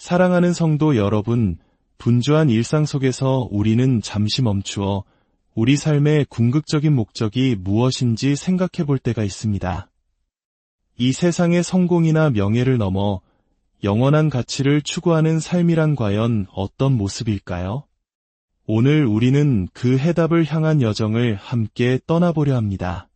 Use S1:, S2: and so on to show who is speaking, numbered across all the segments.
S1: 사랑하는 성도 여러분, 분주한 일상 속에서 우리는 잠시 멈추어 우리 삶의 궁극적인 목적이 무엇인지 생각해 볼 때가 있습니다. 이 세상의 성공이나 명예를 넘어 영원한 가치를 추구하는 삶이란 과연 어떤 모습일까요? 오늘 우리는 그 해답을 향한 여정을 함께 떠나보려 합니다.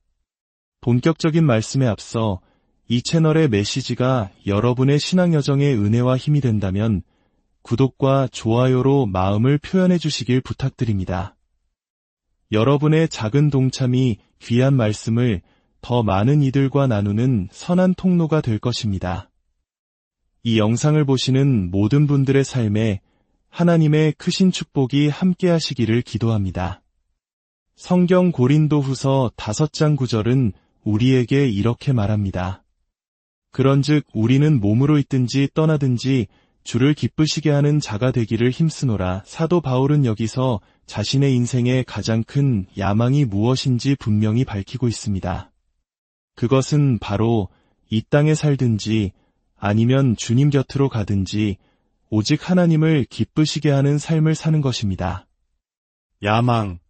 S1: 본격적인 말씀에 앞서 이 채널의 메시지가 여러분의 신앙 여정의 은혜와 힘이 된다면 구독과 좋아요로 마음을 표현해 주시길 부탁드립니다. 여러분의 작은 동참이 귀한 말씀을 더 많은 이들과 나누는 선한 통로가 될 것입니다. 이 영상을 보시는 모든 분들의 삶에 하나님의 크신 축복이 함께 하시기를 기도합니다. 성경 고린도 후서 5장 9절은 우리에게 이렇게 말합니다. 그런즉 우리는 몸으로 있든지 떠나든지 주를 기쁘시게 하는 자가 되기를 힘쓰노라 사도 바울은 여기서 자신의 인생의 가장 큰 야망이 무엇인지 분명히 밝히고 있습니다. 그것은 바로 이 땅에 살든지 아니면 주님 곁으로 가든지 오직 하나님을 기쁘시게 하는 삶을 사는 것입니다. 야망.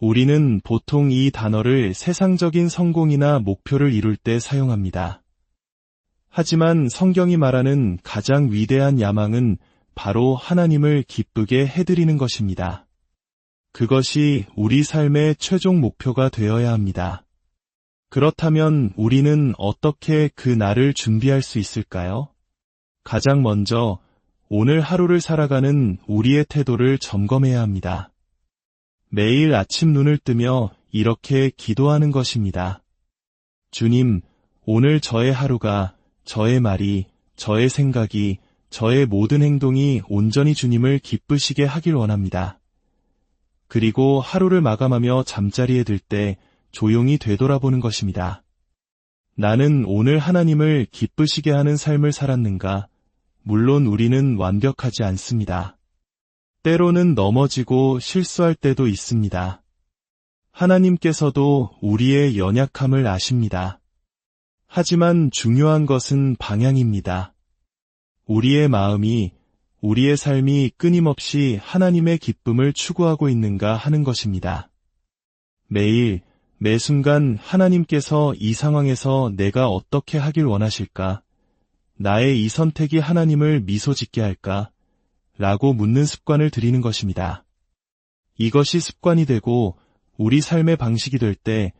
S1: 우리는 보통 이 단어를 세상적인 성공이나 목표를 이룰 때 사용합니다. 하지만 성경이 말하는 가장 위대한 야망은 바로 하나님을 기쁘게 해드리는 것입니다. 그것이 우리 삶의 최종 목표가 되어야 합니다. 그렇다면 우리는 어떻게 그 날을 준비할 수 있을까요? 가장 먼저 오늘 하루를 살아가는 우리의 태도를 점검해야 합니다. 매일 아침 눈을 뜨며 이렇게 기도하는 것입니다. 주님, 오늘 저의 하루가 저의 말이, 저의 생각이, 저의 모든 행동이 온전히 주님을 기쁘시게 하길 원합니다. 그리고 하루를 마감하며 잠자리에 들 때 조용히 되돌아보는 것입니다. 나는 오늘 하나님을 기쁘시게 하는 삶을 살았는가? 물론 우리는 완벽하지 않습니다. 때로는 넘어지고 실수할 때도 있습니다. 하나님께서도 우리의 연약함을 아십니다. 하지만 중요한 것은 방향입니다. 우리의 마음이, 우리의 삶이 끊임없이 하나님의 기쁨을 추구하고 있는가 하는 것입니다. 매일, 매 순간 하나님께서 이 상황에서 내가 어떻게 하길 원하실까? 나의 이 선택이 하나님을 미소 짓게 할까? 라고 묻는 습관을 들이는 것입니다. 이것이 습관이 되고 우리 삶의 방식이 될 때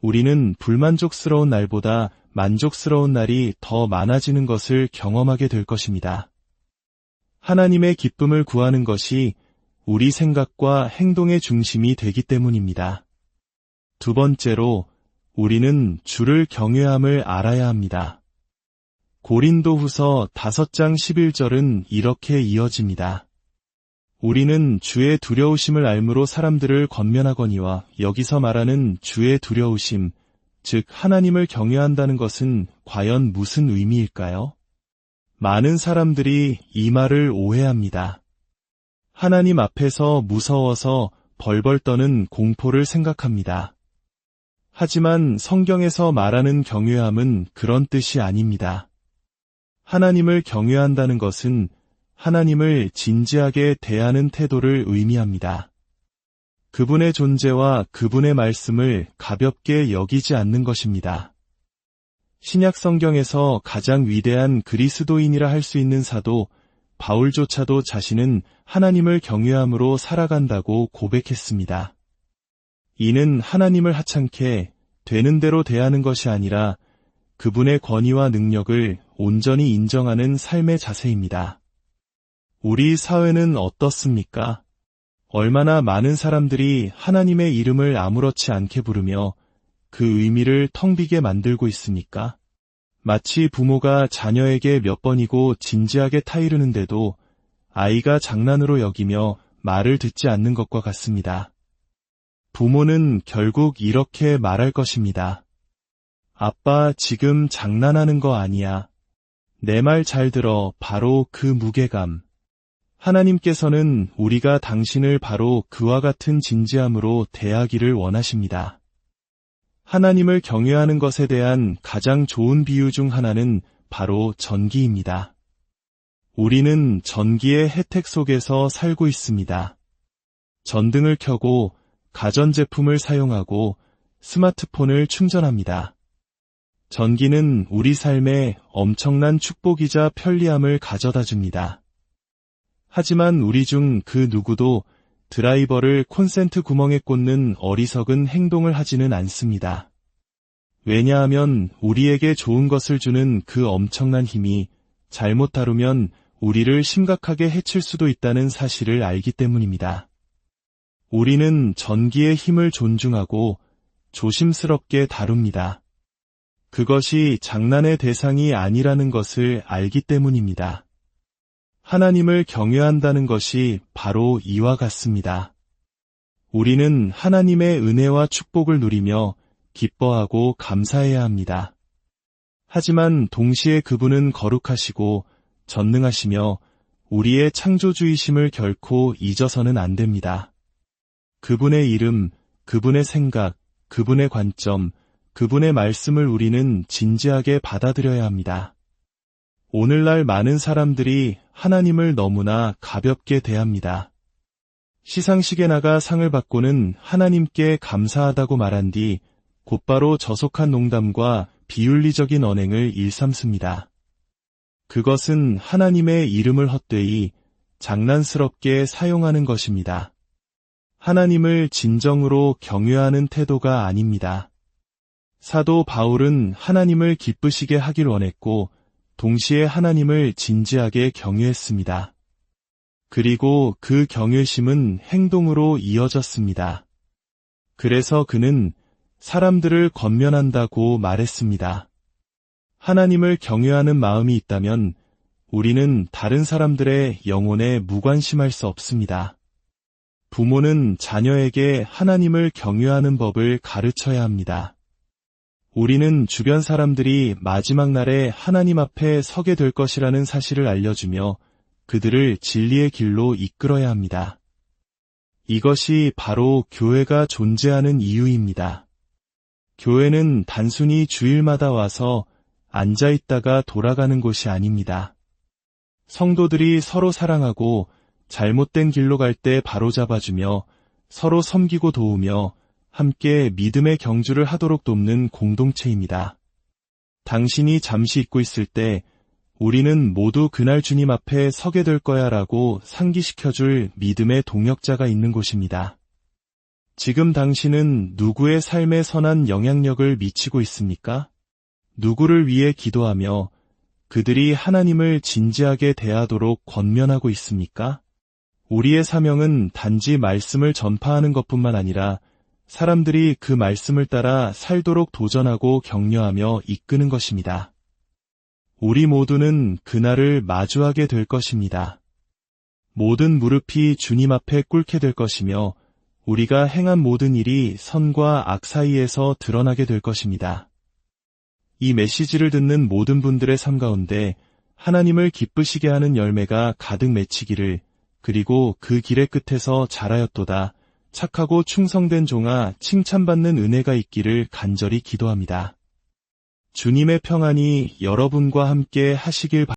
S1: 우리는 불만족스러운 날보다 만족스러운 날이 더 많아지는 것을 경험하게 될 것입니다. 하나님의 기쁨을 구하는 것이 우리 생각과 행동의 중심이 되기 때문입니다. 두 번째로 우리는 주를 경외함을 알아야 합니다. 고린도 후서 5장 11절은 이렇게 이어집니다. 우리는 주의 두려우심을 알므로 사람들을 권면하거니와 여기서 말하는 주의 두려우심, 즉 하나님을 경외한다는 것은 과연 무슨 의미일까요? 많은 사람들이 이 말을 오해합니다. 하나님 앞에서 무서워서 벌벌 떠는 공포를 생각합니다. 하지만 성경에서 말하는 경외함은 그런 뜻이 아닙니다. 하나님을 경외한다는 것은 하나님을 진지하게 대하는 태도를 의미합니다. 그분의 존재와 그분의 말씀을 가볍게 여기지 않는 것입니다. 신약 성경에서 가장 위대한 그리스도인이라 할 수 있는 사도 바울조차도 자신은 하나님을 경외함으로 살아간다고 고백했습니다. 이는 하나님을 하찮게 되는 대로 대하는 것이 아니라 그분의 권위와 능력을 온전히 인정하는 삶의 자세입니다. 우리 사회는 어떻습니까? 얼마나 많은 사람들이 하나님의 이름을 아무렇지 않게 부르며 그 의미를 텅 비게 만들고 있습니까? 마치 부모가 자녀에게 몇 번이고 진지하게 타이르는데도 아이가 장난으로 여기며 말을 듣지 않는 것과 같습니다. 부모는 결국 이렇게 말할 것입니다. 아빠 지금 장난하는 거 아니야. 내 말 잘 들어 바로 그 무게감. 하나님께서는 우리가 당신을 바로 그와 같은 진지함으로 대하기를 원하십니다. 하나님을 경외하는 것에 대한 가장 좋은 비유 중 하나는 바로 전기입니다. 우리는 전기의 혜택 속에서 살고 있습니다. 전등을 켜고 가전제품을 사용하고 스마트폰을 충전합니다. 전기는 우리 삶에 엄청난 축복이자 편리함을 가져다 줍니다. 하지만 우리 중 그 누구도 드라이버를 콘센트 구멍에 꽂는 어리석은 행동을 하지는 않습니다. 왜냐하면 우리에게 좋은 것을 주는 그 엄청난 힘이 잘못 다루면 우리를 심각하게 해칠 수도 있다는 사실을 알기 때문입니다. 우리는 전기의 힘을 존중하고 조심스럽게 다룹니다. 그것이 장난의 대상이 아니라는 것을 알기 때문입니다. 하나님을 경외한다는 것이 바로 이와 같습니다. 우리는 하나님의 은혜와 축복을 누리며 기뻐하고 감사해야 합니다. 하지만 동시에 그분은 거룩하시고 전능하시며 우리의 창조주의심을 결코 잊어서는 안 됩니다. 그분의 이름, 그분의 생각, 그분의 관점, 그분의 말씀을 우리는 진지하게 받아들여야 합니다. 오늘날 많은 사람들이 하나님을 너무나 가볍게 대합니다. 시상식에 나가 상을 받고는 하나님께 감사하다고 말한 뒤 곧바로 저속한 농담과 비윤리적인 언행을 일삼습니다. 그것은 하나님의 이름을 헛되이 장난스럽게 사용하는 것입니다. 하나님을 진정으로 경외하는 태도가 아닙니다. 사도 바울은 하나님을 기쁘시게 하길 원했고 동시에 하나님을 진지하게 경외했습니다. 그리고 그 경외심은 행동으로 이어졌습니다. 그래서 그는 사람들을 권면한다고 말했습니다. 하나님을 경외하는 마음이 있다면 우리는 다른 사람들의 영혼에 무관심할 수 없습니다. 부모는 자녀에게 하나님을 경외하는 법을 가르쳐야 합니다. 우리는 주변 사람들이 마지막 날에 하나님 앞에 서게 될 것이라는 사실을 알려주며 그들을 진리의 길로 이끌어야 합니다. 이것이 바로 교회가 존재하는 이유입니다. 교회는 단순히 주일마다 와서 앉아 있다가 돌아가는 곳이 아닙니다. 성도들이 서로 사랑하고 잘못된 길로 갈 때 바로잡아주며 서로 섬기고 도우며 함께 믿음의 경주를 하도록 돕는 공동체입니다. 당신이 잠시 잊고 있을 때 우리는 모두 그날 주님 앞에 서게 될 거야 라고 상기시켜줄 믿음의 동역자가 있는 곳입니다. 지금 당신은 누구의 삶에 선한 영향력을 미치고 있습니까? 누구를 위해 기도하며 그들이 하나님을 진지하게 대하도록 권면하고 있습니까? 우리의 사명은 단지 말씀을 전파하는 것뿐만 아니라 사람들이 그 말씀을 따라 살도록 도전하고 격려하며 이끄는 것입니다. 우리 모두는 그날을 마주하게 될 것입니다. 모든 무릎이 주님 앞에 꿇게 될 것이며 우리가 행한 모든 일이 선과 악 사이에서 드러나게 될 것입니다. 이 메시지를 듣는 모든 분들의 삶 가운데 하나님을 기쁘시게 하는 열매가 가득 맺히기를 그리고 그 길의 끝에서 자라였도다. 착하고 충성된 종아 칭찬받는 은혜가 있기를 간절히 기도합니다. 주님의 평안이 여러분과 함께 하시길 바랍니다.